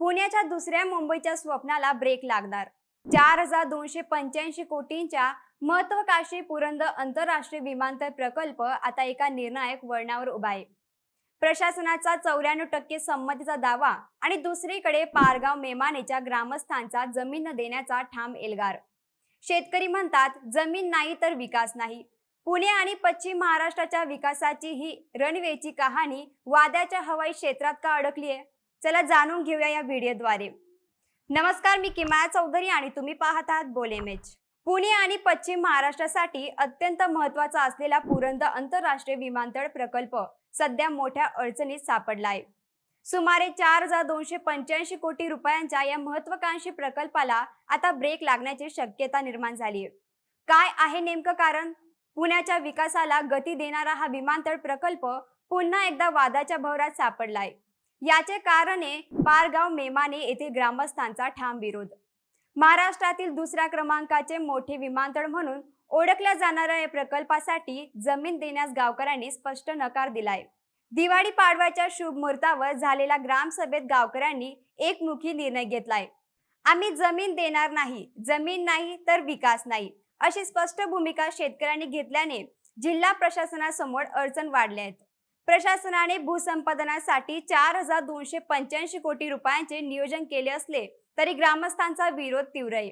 पुण्याच्या दुसऱ्या मुंबईच्या स्वप्नाला ब्रेक लागणार. चार हजार दोनशे पंच्याऐंशी कोटींच्या महत्वाकांक्षी पुरंदर आंतरराष्ट्रीय विमानतळ प्रकल्प आता एका निर्णायक वळणावर उभा आहे. प्रशासनाचा चौऱ्याण्णव टक्के संमतीचा दावा आणि दुसरीकडे पारगाव मेमानेच्या ग्रामस्थांचा जमीन देण्याचा ठाम एल्गार. शेतकरी म्हणतात जमीन नाही तर विकास नाही. पुणे आणि पश्चिम महाराष्ट्राच्या विकासाची ही रणवेची कहाणी वाद्याच्या हवाई क्षेत्रात का अडकली आहे चला जाणून घेऊया या व्हिडिओद्वारे. नमस्कार मी किमाया चौधरी आणि तुम्ही पाहत आहात बोलेमेच पुणे आणि पश्चिम महाराष्ट्रासाठी अत्यंत महत्त्वाचा असलेला पुरंद आंतरराष्ट्रीय विमानतळ प्रकल्प सध्या मोठ्या अडचणीत सापडला आहे. सुमारे चार हजार दोनशे पंच्याऐंशी कोटी रुपयांच्या या महत्वाकांक्षी प्रकल्पाला आता ब्रेक लागण्याची शक्यता निर्माण झाली आहे. काय आहे नेमकं कारण? पुण्याच्या विकासाला गती देणारा हा विमानतळ प्रकल्प पुन्हा एकदा वादाच्या भवरात सापडलाय याचे कारण आहे पारगाव मेमाने येथील ग्रामस्थांचा ठाम विरोध. महाराष्ट्रातील दुसऱ्या क्रमांकाचे मोठे विमानतळ म्हणून ओळखल्या जाणाऱ्या या प्रकल्पासाठी जमीन देण्यास गावकऱ्यांनी स्पष्ट नकार दिलाय. दिवाळी पाडव्याच्या शुभ मुहूर्तावर झालेल्या ग्रामसभेत गावकऱ्यांनी एकमुखी निर्णय घेतलाय. आम्ही जमीन देणार नाही जमीन नाही तर विकास नाही अशी स्पष्ट भूमिका शेतकऱ्यांनी घेतल्याने जिल्हा प्रशासनासमोर अडचण वाढल्या आहेत प्रशासनाने भूसंपादनासाठी चार हजार दोनशे पंच्याऐंशी कोटी रुपयांचे नियोजन केले असले तरी ग्रामस्थांचा विरोध तीव्र आहे.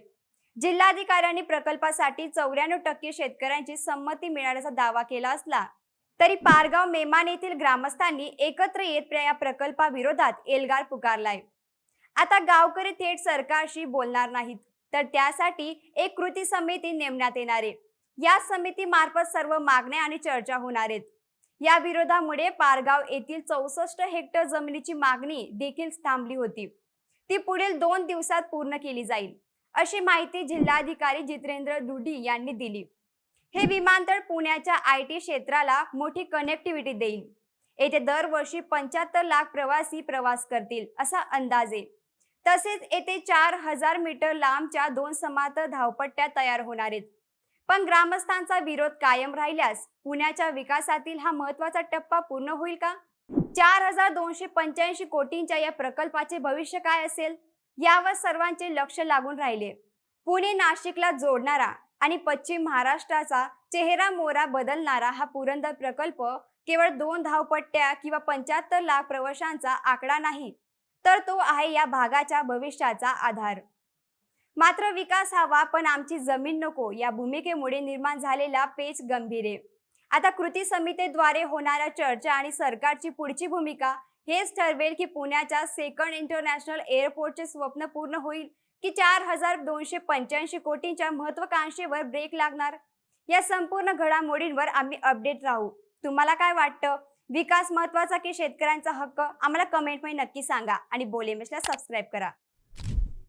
जिल्हाधिकाऱ्यांनी प्रकल्पासाठी चौऱ्याण्णव टक्के शेतकऱ्यांची संमती मिळाल्याचा दावा केला असला तरी पारगाव मेमान येथील ग्रामस्थांनी एकत्र येत या प्रकल्पाविरोधात एल्गार पुकारलाय. आता गावकरी थेट सरकारशी बोलणार नाहीत तर त्यासाठी एक कृती समिती नेमण्यात येणार आहे. या समितीमार्फत सर्व मागण्या आणि चर्चा होणार आहेत. या विरोधामुळे पारगाव येथील चौसष्ट हेक्टर जमिनीची मागणी देखील थांबली होती. ती पुढील दोन दिवसात पूर्ण केली जाईल अशी माहिती जिल्हाधिकारी जितेंद्र दुडी यांनी दिली. हे विमानतळ पुण्याच्या आय टी क्षेत्राला मोठी कनेक्टिव्हिटी देईल. येथे दरवर्षी पंच्याहत्तर लाख प्रवासी प्रवास करतील असा अंदाज. आहे तसेच येथे चार हजार मीटर लांबच्या दोन समांतर धावपट्ट्या तयार होणार आहेत. पण ग्रामस्थांचा विरोध कायम राहिल्यास पुण्याच्या विकासातील हा महत्त्वाचा टप्पा पूर्ण होईल का? चार हजार दोनशे पंच्याऐंशी कोटींच्या या प्रकल्पाचे भविष्य काय असेल? यावर सर्वांचे लक्ष लागून राहिले. पुणे नाशिकला जोडणारा आणि पश्चिम महाराष्ट्राचा चेहरा मोरा बदलणारा हा पुरंदर प्रकल्प केवळ दोन धावपट्ट्या किंवा पंच्याहत्तर लाख प्रवाशांचा आकडा नाही तर तो आहे या भागाच्या भविष्याचा आधार. मात्र विकास हवा पण आमची जमीन नको. या भूमिकेमुळे निर्माण झालेला पेच गंभीर आहे. आता कृती समितीद्वारे होणाऱ्या चर्चा आणि सरकारची पुढची भूमिका हेच ठरवेल की पुण्याच्या सेकंड इंटरनॅशनल एअरपोर्टचे स्वप्न पूर्ण होईल की चार हजार दोनशे पंच्याऐंशी कोटींच्या महत्वाकांक्षेवर ब्रेक लागणार? या संपूर्ण घडामोडींवर आम्ही अपडेट राहू. तुम्हाला काय वाटतं? विकास महत्त्वाचा की शेतकऱ्यांचा हक्क? आम्हाला कमेंटमध्ये नक्की सांगा आणि बोलेमेशला सबस्क्राईब करा.